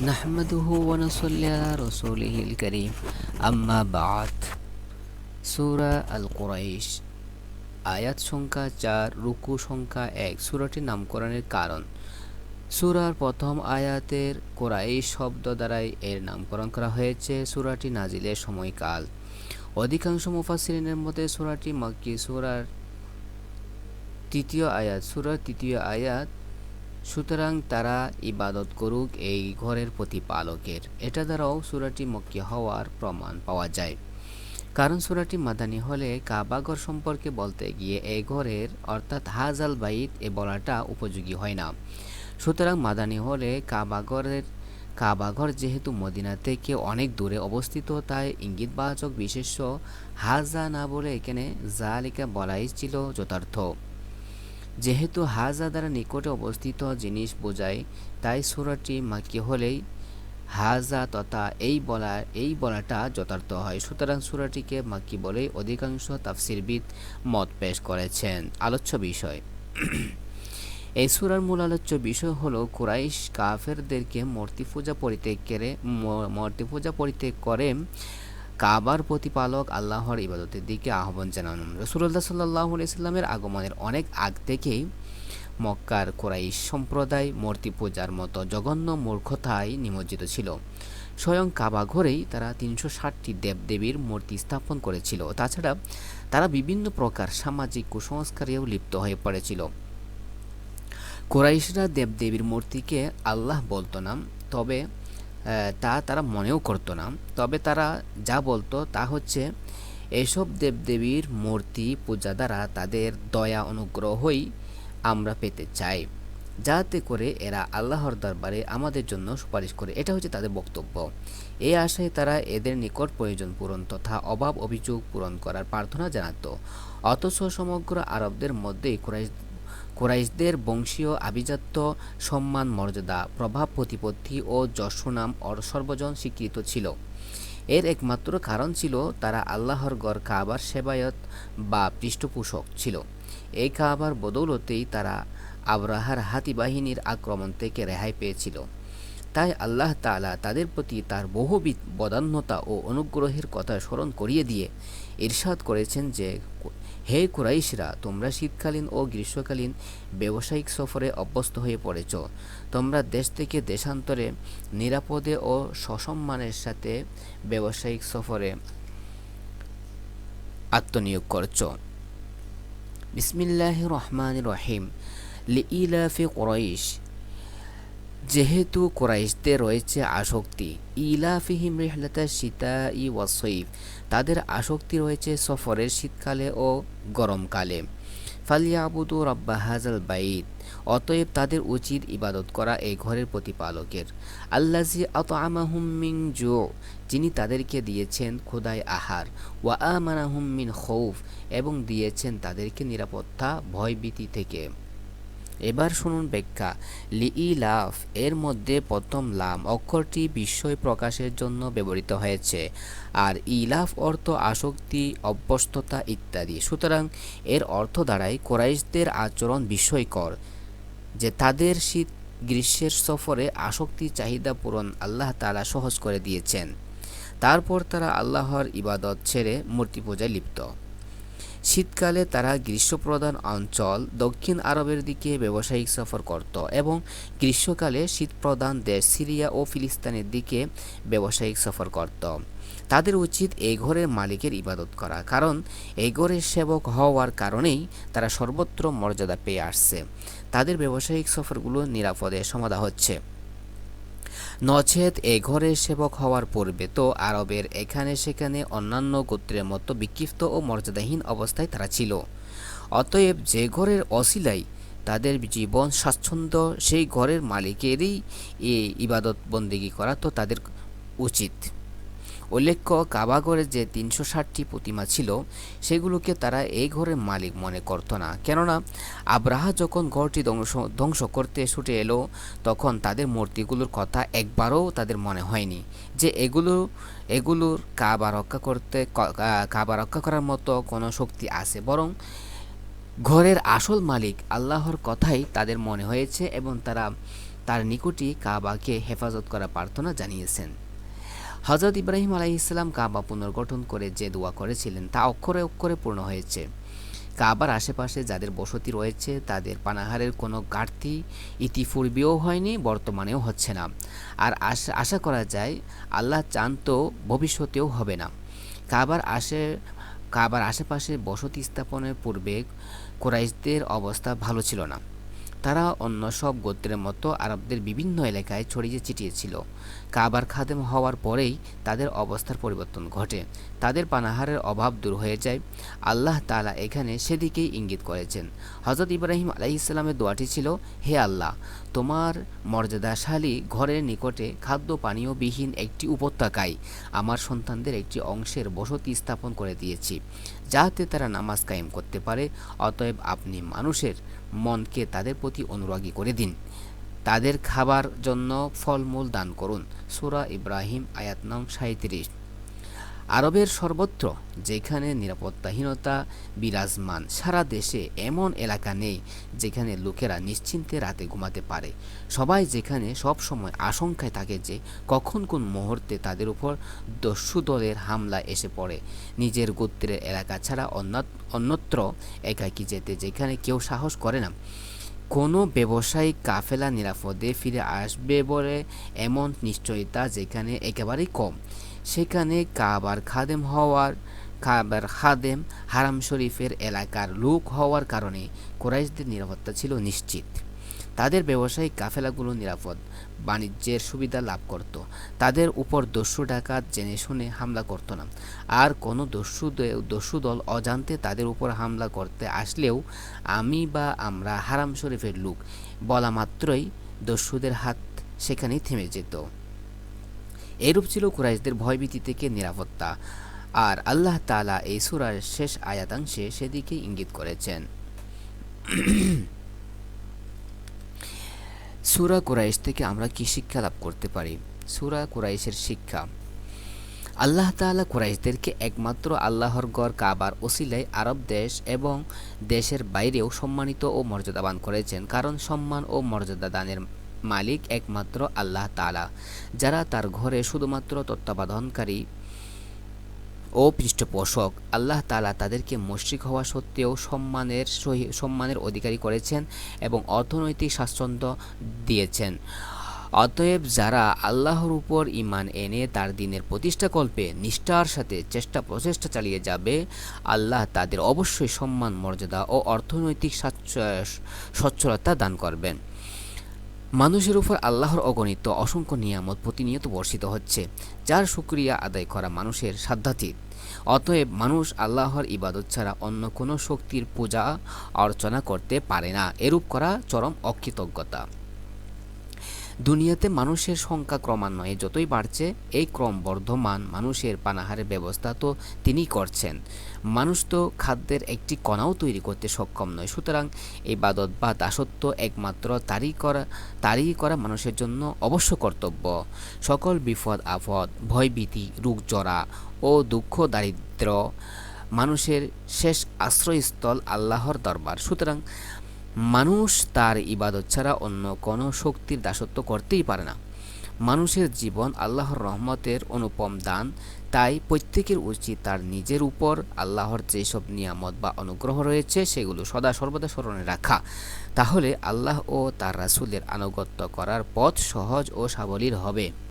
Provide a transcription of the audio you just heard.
নাহমাদুহু ওয়ানসল্লি রসুলিহিল করিম আম্মা বাদ সূরা আল কুরাইশ আয়াত সংখ্যা চার, রুকু সংখ্যা এক। সূরাটির নামকরণের কারণ। সূরার প্রথম আয়াতের কোরাইশ শব্দ দ্বারাই এর নামকরণ করা হয়েছে। সূরাটি নাজিলের সময়কাল। অধিকাংশ মুফাসসিরিনের মতে সুরাটি মক্কি। সূরার তৃতীয় আয়াত সূরার তৃতীয় আয়াত সুতরাং তারা ইবাদত করুক এই ঘরের প্রতিপালকের। এটা দ্বারাও সূরাটি মক্কি হওয়ার প্রমাণ পাওয়া যায়। কারণ সূরাটি মাদানী হলে কাবাঘর সম্পর্কে বলতে গিয়ে এই ঘরের অর্থাৎ হাজাল বাইত এ বলাটা উপযোগী হয় না। সুতরাং মাদানী হলে কাবাঘরের কাবাঘর যেহেতু মদিনা থেকে অনেক দূরে অবস্থিত, তাই ইঙ্গিতবাচক বিশেষ্য হাজা না বলে এখানে জালিকা বলাই ছিল যথার্থ। যেহেতু হাজা দ্বারা নিকটে অবস্থিত জিনিস বোঝায়, তাই সুরাটি মাকি হলেই হাজা তথা এই বলা, এই বলাটা যথার্থ হয়। সুতরাং সুরাটিকে মাক্কি বলেই অধিকাংশ তাফসিরবিদ মত পেশ করেছেন। আলোচ্য বিষয়। এই সুরার মূল আলোচ্য বিষয় হলো কুরাইশ কাফেরদেরকে মূর্তি পূজা পরিত্যাগ করে মূর্তি পূজা পরিত্যাগ করে কাবার প্রতিপালক আল্লাহর ইবাদতের দিকে আহ্বান জানানো রসুল্লাহ সাল্লাহ ইসলামের আগমনের অনেক আগ থেকেই মক্কার কোরাইশ সম্প্রদায় মূর্তি পূজার মতো জঘন্য মূর্খতায় নিমজ্জিত ছিল। স্বয়ং কাবা ঘরেই তারা তিনশো ষাটটি দেবদেবীর মূর্তি স্থাপন করেছিল। তাছাড়া তারা বিভিন্ন প্রকার সামাজিক কুসংস্কারেও লিপ্ত হয়ে পড়েছিল। কোরাইশরা দেবদেবীর মূর্তিকে আল্লাহ বলতো না, তবে তা তারা মনেও করতো না। তবে তারা যা বলতো তা হচ্ছে, এসব দেবদেবীর মূর্তি পূজা দ্বারা তাদের দয়া অনুগ্রহই আমরা পেতে চাই। যাতে করে এরা আল্লাহর দরবারে আমাদের জন্য সুপারিশ করে। এটা হচ্ছে তাদের বক্তব্য। এই আশায় তারা এদের নিকট প্রয়োজন পূরণ তথা অভাব অভিযোগ পূরণ করার প্রার্থনা জানাত। অথচ সমগ্র আরবদের মধ্যেই কুরাইশ কুরাইশদের বংশীয় আভিজাত্য, সম্মান, মর্যাদা, প্রভাব, প্রতিপত্তি ও যশোনাম সর্বজন স্বীকৃত ছিল। এর একমাত্র কারণ ছিল তারা আল্লাহর গড় কাবার সেবায়ত বা পৃষ্ঠপোষক ছিল। এই কাবার বদৌলতেই তারা আবরাহার হাতি বাহিনীর আক্রমণ থেকে রেহাই পেয়েছিল। তাই আল্লাহ তালা তাদের প্রতি তার বহুবিধ বদান্যতা ও অনুগ্রহের কথা স্মরণ করিয়ে দিয়ে ইরশাদ করেছেন যে হে কুরাইশরা, তোমরা শীতকালীন ও গ্রীষ্মকালীন ব্যবসায়িক সফরে অভ্যস্ত হয়ে পড়েছ। তোমরা দেশ থেকে দেশান্তরে নিরাপদে ও সসম্মানের সাথে ব্যবসায়িক সফরে আত্মনিয়োগ করছ। বিসমিল্লাহ রহমান রহিম। লিইলাফি কুরাইশ। যেহেতু কোরাইশদের রয়েছে আসক্তি, ইলাফিহিম রেহলাতা সীতা ই ওয়াসইফ তাদের আসক্তি রয়েছে সফরের শীতকালে ও গরমকালে। ফালিয়া ফালিয়াবুদু রব্বা হাজাল বাইদ অতএব তাদের উচিত ইবাদত করা এই ঘরের প্রতিপালকের। আল্লাজি আত আমাহুম্মিং জো, যিনি তাদেরকে দিয়েছেন খোদাই আহার, ওয়া আমানাহুম্মিন খৌফ, এবং দিয়েছেন তাদেরকে নিরাপত্তা ভয়ভীতি থেকে। এবার শুনুন ব্যাখ্যা। লি ই লাফ এর মধ্যে প্রথম লাম অক্ষরটি বিস্ময় প্রকাশের জন্য ব্যবহৃত হয়েছে। আর ইলাফ অর্থ আসক্তি, অভ্যস্ততা ইত্যাদি। সুতরাং এর অর্থ দ্বারাই কোরাইশদের আচরণ বিস্ময়কর, যে তাদের শীত গ্রীষ্মের সফরে আসক্তি চাহিদা পূরণ আল্লাহ তালা সহজ করে দিয়েছেন। তারপর তারা আল্লাহর ইবাদত ছেড়ে মূর্তি পূজায় লিপ্ত। শীতকালে তারা গ্রীষ্মপ্রধান অঞ্চল, দক্ষিণ আরবের দিকে ব্যবসায়িক সফর করত এবং গ্রীষ্মকালে শীতপ্রধান দেশ সিরিয়া ও ফিলিস্তিনের দিকে ব্যবসায়িক সফর করত। তাদের উচিত এই ঘরের মালিকের ইবাদত করা, কারণ এই ঘরের সেবক হওয়ার কারণেই তারা সর্বত্র মর্যাদা পেয়ে আসছে। তাদের ব্যবসায়িক সফরগুলো নিরাপদে সমাধা হচ্ছে। নচেত এ ঘরের সেবক হওয়ার পূর্বে তো আরবের এখানে সেখানে অন্যান্য গোত্রের মতো বিক্ষিপ্ত ও মর্যাদাহীন অবস্থায় তারা ছিল। অতএব যে ঘরের অশিলাই তাদের জীবন স্বাচ্ছন্দ্য, সেই ঘরের মালিকেরই এই ইবাদত বন্দিগি করা তো তাদের উচিত। উল্লেখ্য, কাবাগরে যে তিনশো ষাটটি প্রতিমা ছিল, সেগুলোকে তারা এই ঘরের মালিক মনে করত না। কেননা, আব্রাহা যখন ঘরটি ধ্বংস ধ্বংস করতে ছুটে এলো, তখন তাদের মূর্তিগুলোর কথা একবারও তাদের মনে হয়নি যে এগুলো, এগুলোর কাবা রক্ষা করতে কাবা রক্ষা করার মতো কোনো শক্তি আছে। বরং ঘরের আসল মালিক আল্লাহর কথাই তাদের মনে হয়েছে এবং তারা তার নিকটই কাবাকে হেফাজত করা প্রার্থনা জানিয়েছেন। হজরত ইব্রাহিম আলাইহিসসালাম কাবা পুনর্গঠন করে যে দোয়া করেছিলেন তা অক্ষরে অক্ষরে পূর্ণ হয়েছে। কাবার আশেপাশে যাদের বসতি রয়েছে, তাদের পানাহারের কোনো ঘাটতি ইতিপূর্বেও হয়নি, বর্তমানেও হচ্ছে না। আর আশা করা যায়, আল্লাহ চান তো ভবিষ্যতেও হবে না। কাবার আশে কাবার আশেপাশে বসতি স্থাপনের পূর্বে কোরাইশদের অবস্থা ভালো ছিল না। তারা অন্য সব গোত্রের মতো আরবদের বিভিন্ন এলাকায় ছড়িয়ে ছিটিয়ে ছিল কাবার খাদেম হওয়ার পরেই তাদের অবস্থার পরিবর্তন ঘটে। তাদের পানাহারের অভাব দূর হয়ে যায়। আল্লাহ তালা এখানে সেদিকেই ইঙ্গিত করেছেন। হজরত ইব্রাহিম ইসলামের দোয়াটি ছিল, হে আল্লাহ, তোমার মর্যাদাশালী ঘরের নিকটে খাদ্য পানীয় বিহীন একটি উপত্যকায় আমার সন্তানদের একটি অংশের বসতি স্থাপন করে দিয়েছি, যাতে তারা নামাজ কায়েম করতে পারে। অতএব আপনি মানুষের মনকে তাদের প্রতি অনুরাগী করে দিন। তাদের খাবার জন্য ফলমূল দান করুন। সুরা ইব্রাহিম, আয়াত নং সাঁত্রিশ আরবের সর্বত্র যেখানে নিরাপত্তাহীনতা বিরাজমান, সারা দেশে এমন এলাকা নেই যেখানে লোকেরা নিশ্চিন্তে রাতে ঘুমাতে পারে। সবাই যেখানে সব সময় আশঙ্কায় থাকে যে কখন কোন মুহূর্তে তাদের উপর দস্যু দলের হামলা এসে পড়ে। নিজের গোত্রের এলাকা ছাড়া অন্যত্র একাকি যেতে যেখানে কেউ সাহস করে না। কোনো ব্যবসায়ী কাফেলা নিরাপদে ফিরে আসবে বলে এমন নিশ্চয়তা যেখানে একেবারেই কম। সেখানে কাবার খাদেম হওয়ার, কাবার খাদেম হারাম শরীফের এলাকার লোক হওয়ার কারণে কোরাইশদের নিরাপত্তা ছিল নিশ্চিত। তাদের ব্যবসায়িক কাফেলাগুলো নিরাপদ, বাণিজ্যের সুবিধা লাভ করত। তাদের উপর দস্যু ডাকাত জেনে শুনে হামলা করতো না। আর কোনো দস্যু দস্যু দল অজান্তে তাদের উপর হামলা করতে আসলেও আমি বা আমরা হারাম শরীফের লোক বলা মাত্রই দস্যুদের হাত সেখানেই থেমে যেত। এরূপ ছিল কুরাইশদের ভয়ভীতি থেকে নিরাপত্তা। আর আল্লাহ তালা এই সুরার শেষ আয়াতাংশে সেদিকে ইঙ্গিত করেছেন। সুরা কুরাইশ থেকে আমরা কি শিক্ষা লাভ করতে পারি? সুরা কুরাইশের শিক্ষা। আল্লাহ তালা কুরাইশদেরকে একমাত্র আল্লাহর গড় কাবার ওসিলায় আরব দেশ এবং দেশের বাইরেও সম্মানিত ও মর্যাদাবান করেছেন। কারণ সম্মান ও মর্যাদা দানের মালিক একমাত্র আল্লাহ তালা যারা তার ঘরে শুধুমাত্র তত্ত্বাবধানকারী ও পৃষ্ঠপোষক। আল্লাহ তালা তাদেরকে মুশ্রিক হওয়া সত্ত্বেও সম্মানের সম্মানের অধিকারী করেছেন এবং অর্থনৈতিক স্বাচ্ছন্দ্য দিয়েছেন। অতএব যারা আল্লাহর উপর ইমান এনে তার দিনের প্রতিষ্ঠাকল্পে নিষ্ঠার সাথে চেষ্টা প্রচেষ্টা চালিয়ে যাবে, আল্লাহ তাদের অবশ্যই সম্মান, মর্যাদা ও অর্থনৈতিক সচ্ছলতা দান করবেন। মানুষের উপর আল্লাহর অগণিত অসংখ্য নিয়ামত প্রতিনিয়ত বর্ষিত হচ্ছে, যার সুক্রিয়া আদায় করা মানুষের সাধ্যাতীত। অতএব মানুষ আল্লাহর ইবাদত ছাড়া অন্য কোনো শক্তির পূজা অর্চনা করতে পারে না। এরূপ করা চরম অকৃতজ্ঞতা। দুনিয়াতে মানুষের সংখ্যা ক্রমান্বয়ে যতই বাড়ছে, এই ক্রম বর্ধমান মানুষের পানাহারের ব্যবস্থা তো তিনি করছেন। মানুষ তো খাদ্যের একটি কণাও তৈরি করতে সক্ষম নয়। সুতরাং এই বাদত বা দাসত্ব একমাত্র তারই করা তারই করা মানুষের জন্য অবশ্য কর্তব্য। সকল বিপদ আপদ, ভয়ভীতি, রোগজরা ও দুঃখ দারিদ্র মানুষের শেষ আশ্রয়স্থল আল্লাহর দরবার। সুতরাং মানুষ তার ইবাদত ছাড়া অন্য কোনো শক্তির দাসত্ব করতেই পারে না। মানুষের জীবন আল্লাহর রহমতের অনুপম দান, তাই প্রত্যেকের উচিত তার নিজের উপর আল্লাহর যেসব নিয়ামত বা অনুগ্রহ রয়েছে, সেগুলো সদা সর্বদা স্মরণে রাখা। তাহলে আল্লাহ ও তার রাসুলের আনুগত্য করার পথ সহজ ও সাবলীল হবে।